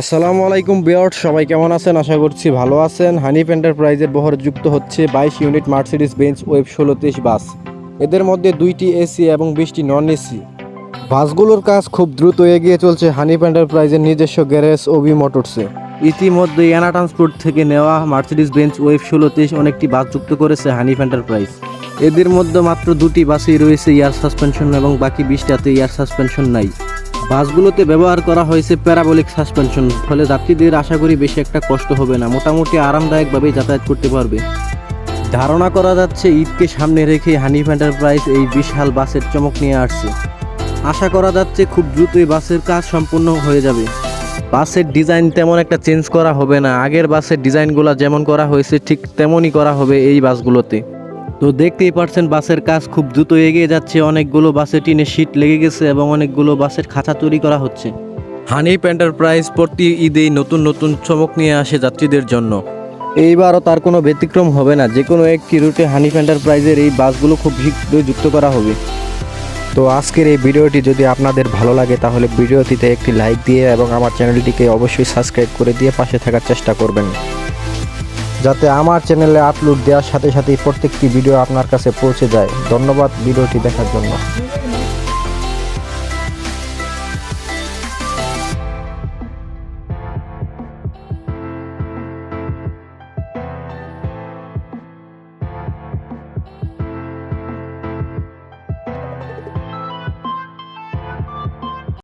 আসসালামু আলাইকুম বিয়ার্ড সবাই কেমন আছেন? আশা করছি ভালো আছেন। হানিফ এন্টারপ্রাইজের বহর যুক্ত হচ্ছে বাইশ ইউনিট মার্সিডিস বেঞ্চ ওয়েব ষোলো তেইশ বাস। এদের মধ্যে দুইটি এসি এবং বিশটি নন এসি। বাসগুলোর কাজ খুব দ্রুত এগিয়ে চলছে হানিফ এন্টারপ্রাইজের নিজস্ব গ্যারেজ ওবি মোটরসে ইতিমধ্যে ইয়ানা ট্রান্সপোর্ট থেকে নেওয়া মার্সিডিস বেঞ্চ ওয়েব ষোলো তেইশ অনেকটি বাস যুক্ত করেছে হানিফ এন্টারপ্রাইজ। এদের মধ্যে মাত্র দুটি বাসেই রয়েছে ইয়ার সাসপেনশন এবং বাকি বিশটাতে এয়ার সাসপেনশন নাই। বাসগুলোতে ব্যবহার করা হয়েছে প্যারাবলিক সাসপেনশন ফলে যাত্রীদের আশা করি বেশি একটা কষ্ট হবে না, মোটামুটি আরামদায়কভাবেই যাতায়াত করতে পারবে। ধারণা করা যাচ্ছে, ঈদকে সামনে রেখে হানিফ এন্টারপ্রাইজ এই বিশাল বাসের চমক নিয়ে আসছে। আশা করা যাচ্ছে খুব দ্রুতই বাসের কাজ সম্পূর্ণ হয়ে যাবে। বাসের ডিজাইন তেমন একটা চেঞ্জ করা হবে না, আগের বাসের ডিজাইনগুলো যেমন করা হয়েছে, ঠিক তেমনই করা হবে এই বাসগুলোতে। তো দেখতেই পারছেন বাসের কাজ খুব দ্রুত এগিয়ে যাচ্ছে। অনেকগুলো বাসে টিনে শীট লেগে গেছে এবং অনেকগুলো বাসের খাঁচা তৈরি করা হচ্ছে। হানিফ এন্টারপ্রাইজ প্রতি ঈদেই নতুন নতুন চমক নিয়ে আসে যাত্রীদের জন্য। এইবারও তার কোনো ব্যতিক্রম হবে না। যে কোনো একটি রুটে হানিফ এন্টারপ্রাইজের এই বাসগুলো খুব শীঘ্রই যুক্ত করা হবে। তো আজকের এই ভিডিওটি যদি আপনাদের ভালো লাগে তাহলে ভিডিওটিতে একটি লাইক দিয়ে এবং আমার চ্যানেলটিকে অবশ্যই সাবস্ক্রাইব করে দিয়ে পাশে থাকার চেষ্টা করবেন। যাতে আমার চ্যানেলে আপলোড দেওয়ার সাথে সাথেই প্রত্যেকটি ভিডিও আপনার কাছে পৌঁছে যায়। ধন্যবাদ ভিডিওটি দেখার জন্য।